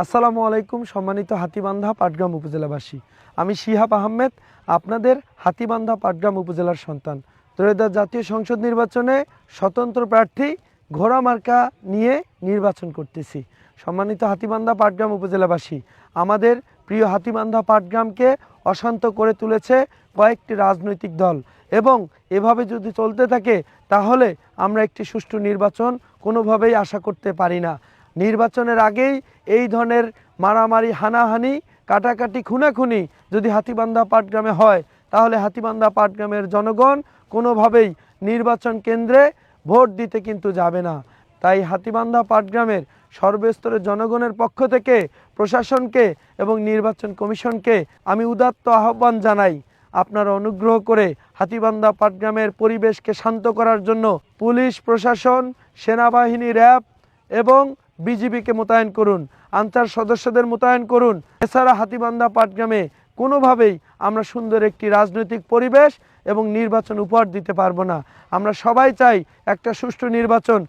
আসসালামু আলাইকুম, সম্মানিত হাতিবান্ধা, পাটগ্রাম উপজেলাবাসী। আমি শিহাব আহমেদ, আপনাদের হাতিবান্ধা, পাটগ্রাম উপজেলার সন্তান। ত্রয়োদশ জাতীয় সংসদ নির্বাচনে স্বতন্ত্র প্রার্থী ঘোড়া মার্কা নিয়ে নির্বাচন করতেছি। সম্মানিত হাতিবান্ধা, পাটগ্রাম উপজেলাবাসী, আমাদের প্রিয় হাতিবান্ধা, পাটগ্রামকে অশান্ত করে তুলেছে কয়েকটি রাজনৈতিক দল এবং এভাবে যদি চলতে থাকে, তাহলে আমরা একটি সুষ্ঠু নির্বাচন কোনোভাবেই আশা করতে পারি না। নির্বাচনের আগেই এই ধরনের মারামারি, হানাহানি, কাটাকাটি, খুনাখুনি যদি হাতিবান্ধা পাটগ্রামে হয়, তাহলে হাতিবান্ধা পাটগ্রামের জনগণ কোনোভাবেই নির্বাচন কেন্দ্রে ভোট দিতে কিন্তু যাবে না। তাই হাতিবান্ধা পাটগ্রামের সর্বস্তরের জনগণের পক্ষ থেকে প্রশাসনকে এবং নির্বাচন কমিশনকে আমি উদাত্ত আহ্বান জানাই। আপনারা অনুগ্রহ করে হাতিবান্ধা পাটগ্রামের পরিবেশকে শান্ত করার জন্য পুলিশ, প্রশাসন সেনাবাহিনী র্যাব এবং বিজিবিকে মোতায়েন করুন, আনসার সদস্যদের মোতায়েন করুন। এছাড়া হাতিবান্ধা পাটগ্রামে কোনোভাবেই আমরা সুন্দর একটি রাজনৈতিক পরিবেশ এবং নির্বাচন উপহার দিতে পারব না। আমরা সবাই চাই একটা সুষ্ঠু নির্বাচন।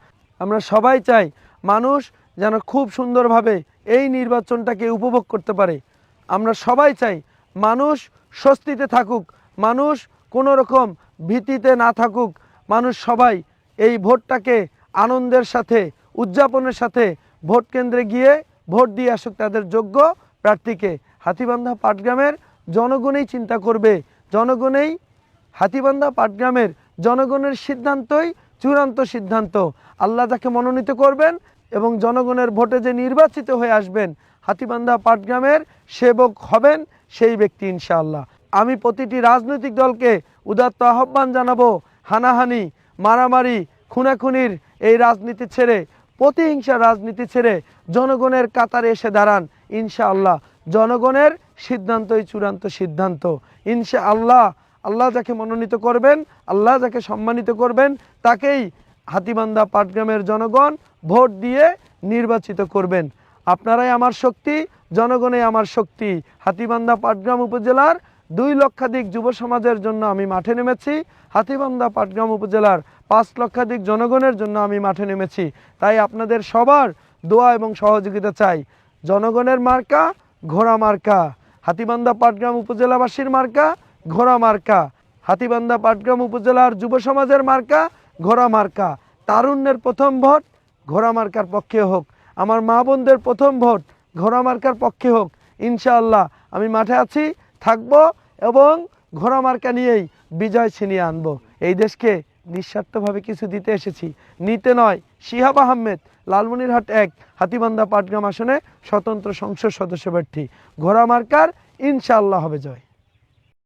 আমরা সবাই চাই মানুষ যেন খুব সুন্দরভাবে এই নির্বাচনটাকে উপভোগ করতে পারে। আমরা সবাই চাই মানুষ স্বস্তিতে থাকুক, মানুষ কোনো রকম ভীতিতে না থাকুক। মানুষ সবাই এই ভোটটাকে আনন্দের সাথে উদযাপনের সাথে ভোট কেন্দ্রে গিয়ে ভোট দিয়ে আসুক তাদের যোগ্য প্রার্থীকে। হাতিবান্ধা পাটগ্রামের জনগণেই চিন্তা করবে। জনগণেই হাতিবান্ধা পাটগ্রামের জনগণের সিদ্ধান্তই চূড়ান্ত সিদ্ধান্ত। আল্লাহ যাকে মনোনীত করবেন এবং জনগণের ভোটে যে নির্বাচিত হয়ে আসবেন, হাতিবান্ধা পাটগ্রামের সেবক হবেন সেই ব্যক্তি ইনশাআল্লাহ। আমি প্রতিটি রাজনৈতিক দলকে উদাত্ত আহ্বান জানাব, হানাহানি, মারামারি, খুনাখুনির এই রাজনীতি ছেড়ে প্রতিহিংসা রাজনীতি ছেড়ে জনগণের কাতারে এসে দাঁড়ান, ইনশাআল্লাহ। জনগণের সিদ্ধান্তই চূড়ান্ত সিদ্ধান্ত। ইনশা আল্লাহ আল্লাহ যাকে মনোনীত করবেন, আল্লাহ যাকে সম্মানিত করবেন, তাকেই হাতিবান্ধা পাটগ্রামের জনগণ ভোট দিয়ে নির্বাচিত করবেন। আপনারাই আমার শক্তি জনগণে আমার শক্তি। হাতিবান্ধা পাটগ্রাম উপজেলার দুই লক্ষাধিক যুব সমাজের জন্য আমি মাঠে নেমেছি। হাতিবান্ধা, পাটগ্রাম উপজেলার পাঁচ লক্ষাধিক জনগণের জন্য আমি মাঠে নেমেছি। তাই আপনাদের সবার দোয়া এবং সহযোগিতা চাই। জনগণের মার্কা, ঘোড়া মার্কা। হাতিবান্ধা, পাটগ্রাম উপজেলাবাসীর মার্কা, ঘোড়া মার্কা। হাতিবান্ধা, পাটগ্রাম উপজেলার যুব সমাজের মার্কা, ঘোড়া মার্কা। তারুণ্যের প্রথম ভোট ঘোড়া মার্কার পক্ষে হোক। আমার মা বোনদের প্রথম ভোট ঘোড়া মার্কার পক্ষে হোক। ইনশাআল্লাহ আমি মাঠে আছি, থাকব। এবং ঘোড়া মার্কা নিয়েই বিজয় ছিনিয়ে আনব। এই দেশকে নিঃস্বার্থভাবে কিছু দিতে এসেছি। নিতে নয়, শিহাব আহমেদ, লালমনিরহাট এক, হাতিবান্ধা পাটগ্রাম আসনে স্বতন্ত্র সংসদ সদস্য প্রার্থী। ঘোড়া মার্কার হবে জয়।